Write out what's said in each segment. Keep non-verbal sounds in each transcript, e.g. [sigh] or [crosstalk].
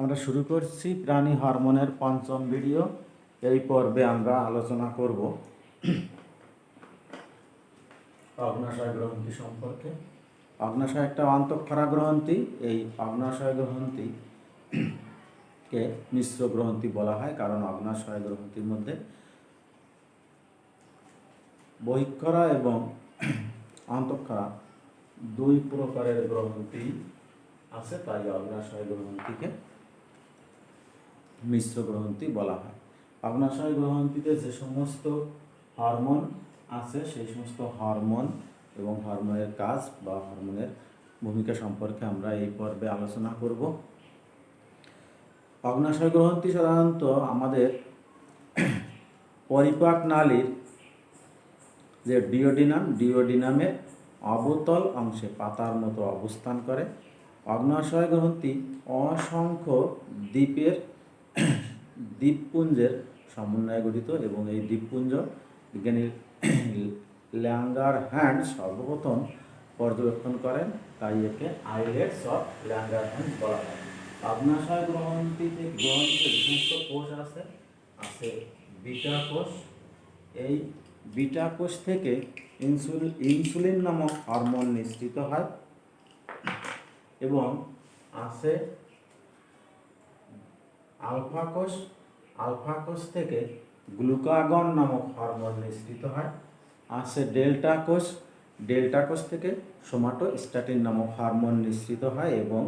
আমরা শুরু করছি প্রাণী হরমোনের পঞ্চম ভিডিও। এই পর্বে আমরা আলোচনা করব অগ্নাশয় গ্রন্থি সম্পর্কে। অগ্নাশয় একটা অন্তঃক্ষরা গ্রন্থি। এই অগ্নাশয় গ্রন্থি কে মিশ্র গ্রন্থি বলা হয়, কারণ অগ্নাশয় গ্রন্থির মধ্যে বহিক্ষরা এবং অন্তঃক্ষরা দুই প্রকারের গ্রন্থি আছে, তাই অগ্নাশয় গ্রন্থিকে মিশ্র গ্রন্থি বলা হয়। অগ্নাশয় গ্রন্থিতে যে সমস্ত হরমোন আছে, সেই সমস্ত হরমোন এবং হরমোনের কাজ বা হরমোনের ভূমিকা সম্পর্কে আমরা এই পর্বে আলোচনা করব। অগ্নাশয় গ্রন্থি সাধারণত আমাদের পরিপাক নালীর যে ডিওডিনাম, ডিওডিনামের অবতল অংশে পাতার মতো অবস্থান করে। অগ্নাশয় গ্রন্থি অসংখ্য দ্বীপের দ্বীপপুঞ্জের সমন্বয়ে গঠিত এবং এই দ্বীপপুঞ্জ বিজ্ঞানী ল্যাঙ্গার হ্যান্ড সর্বপ্রথম পর্যবেক্ষণ করেন, তাই একে আইলেটস অফ ল্যাঙ্গার হ্যান্ড বলা হয়। অগ্নাশয় গ্রন্থিতে গ্রন্থিতে যে সমস্ত কোষ আছে আছে বিটা কোষ। এই বিটা কোষ থেকে ইনসুলিন ইনসুলিন নামক হরমোন নিঃসৃত হয় এবং আছে আলফা কোষ থেকে গ্লুকাগন নামক হরমোন নিঃসৃত হয়। আছে ডেল্টা কোষ ডেল্টা কোষ থেকে সোমাটো স্ট্যাটিন নামক হরমোন নিঃসৃত হয় এবং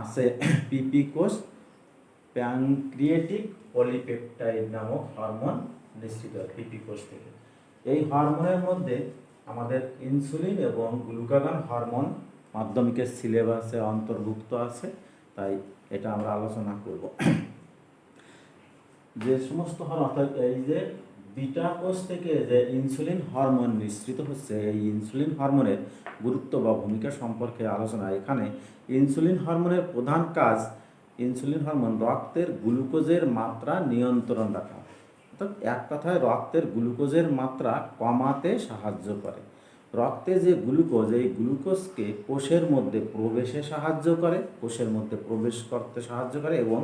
আছে পিপি কোষ প্যানক্রিয়েটিক পলিপেপটাইড নামক হরমোন নিঃসৃত হয় পিপি কোষ থেকে। এই হরমোনের মধ্যে আমাদের ইনসুলিন এবং গ্লুকাগন হরমোন মাধ্যমিকের সিলেবাসে অন্তর্ভুক্ত আছে, তাই এটা আমরা আলোচনা করব। যে সমস্ত হরমোন অর্থাৎ এই যে বিটা কোষ থেকে যে ইনসুলিন হরমোন নিঃসৃত হচ্ছে, এই ইনসুলিন হরমোনের গুরুত্ব বা ভূমিকা সম্পর্কে আলোচনা এখানে। ইনসুলিন হরমোনের প্রধান কাজ, ইনসুলিন হরমোন রক্তের গ্লুকোজের মাত্রা নিয়ন্ত্রণ রাখা। অর্থাৎ এক কথায় রক্তের গ্লুকোজের মাত্রা কমাতে সাহায্য করে। রক্তে যে গ্লুকোজ, এই গ্লুকোজকে কোষের মধ্যে প্রবেশে সাহায্য করে, কোষের মধ্যে প্রবেশ করতে সাহায্য করে এবং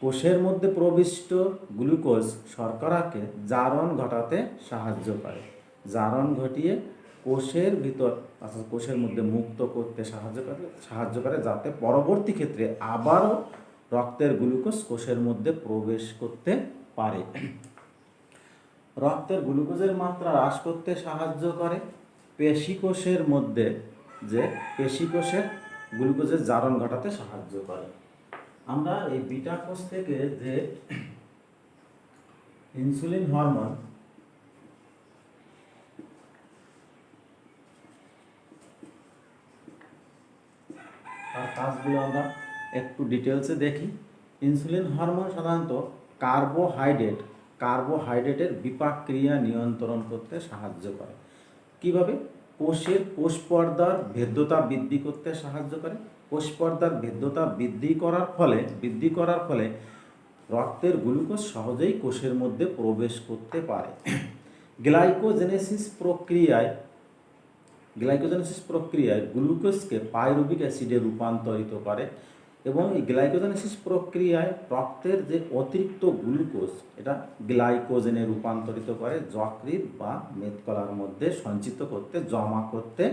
কোষের মধ্যে প্রবিষ্ট গ্লুকোজ শর্করাকে জারণ ঘটাতে সাহায্য করে। জারণ ঘটিয়ে কোষের ভিতর অর্থাৎ কোষের মধ্যে মুক্ত করতে সাহায্য করে সাহায্য করে যাতে পরবর্তী ক্ষেত্রে আবারও রক্তের গ্লুকোজ কোষের মধ্যে প্রবেশ করতে পারে। রক্তের গ্লুকোজের মাত্রা হ্রাস করতে সাহায্য করে। পেশিকোষের মধ্যে যে পেশিকোষের গ্লুকোজের জারণ ঘটাতে সাহায্য করে। আমরা এই বিটা কোষ থেকে যে ইনসুলিন হরমোন তার কাজগুলো আমরা একটু ডিটেলসে দেখি। ইনসুলিন হরমোন সাধারণত কার্বোহাইড্রেট কার্বোহাইড্রেটের বিপাক ক্রিয়া নিয়ন্ত্রণ করতে সাহায্য করে। কীভাবে? কোষের কোষ পর্দার ভেদ্যতা বৃদ্ধি করতে সাহায্য করে। কোষ পর্দার ভেদ্যতা বৃদ্ধি করার ফলে, বৃদ্ধি করার ফলে রক্তের গ্লুকোজ সহজেই কোষের মধ্যে প্রবেশ করতে পারে। গ্লাইকোজেনেসিস প্রক্রিয়ায় গ্লাইকোজেনেসিস প্রক্রিয়ায় গ্লুকোজকে পাইরুবিক অ্যাসিডে রূপান্তরিত করে এবং এই গ্লাইকোজেনেসিস প্রক্রিয়ায় রক্তের যে অতিরিক্ত গ্লুকোজ, এটা গ্লাইকোজেনে রূপান্তরিত করে যকৃৎ বা মেদকলার মধ্যে সঞ্চিত করতে, জমা করতে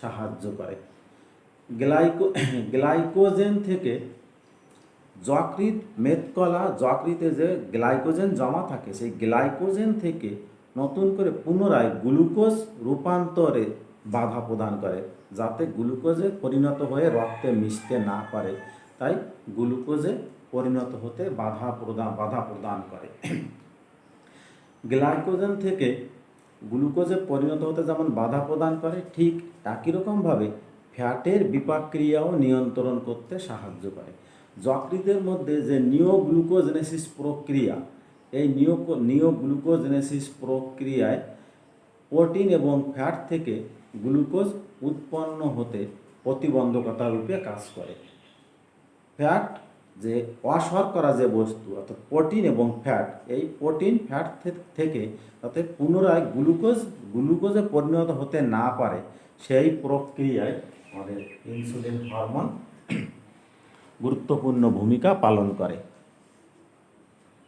সাহায্য করে। গ্লাইকো, [coughs] গ্লাইকোজেন থেকে যকৃৎ মেদকলা, যকৃতে যে গ্লাইকোজেন জমা থাকে, সেই গ্লাইকোজেন থেকে নতুন করে পুনরায় গ্লুকোজ রূপান্তরে বাধা প্রদান করে, যাতে গ্লুকোজে পরিণত হয়ে রক্তে মিশতে না পারে। তাই গ্লুকোজে পরিণত হতে বাধা প্রদান বাধা প্রদান করে। [coughs] গ্লাইকোজেন থেকে গ্লুকোজে পরিণত হতে যেমন বাধা প্রদান করে, ঠিক একই রকমভাবে ফ্যাটের বিপাক্রিয়াও নিয়ন্ত্রণ করতে সাহায্য করে। যকৃতের মধ্যে যে নিওগ্লুকোজেনেসিস প্রক্রিয়া, এই নিও গ্লুকোজেনেসিস প্রক্রিয়ায় প্রোটিন এবং ফ্যাট থেকে গ্লুকোজ উৎপন্ন হতে প্রতিবন্ধকতা রূপে কাজ করে। ফ্যাট যে অশর্করা যে বস্তু, অর্থাৎ প্রোটিন এবং ফ্যাট, এই প্রোটিন, ফ্যাট থেকে তাতে পুনরায় গ্লুকোজ, গ্লুকোজে পরিণত হতে না পারে, সেই প্রক্রিয়ায় আমাদের ইনসুলিন হরমোন গুরুত্বপূর্ণ ভূমিকা পালন করে।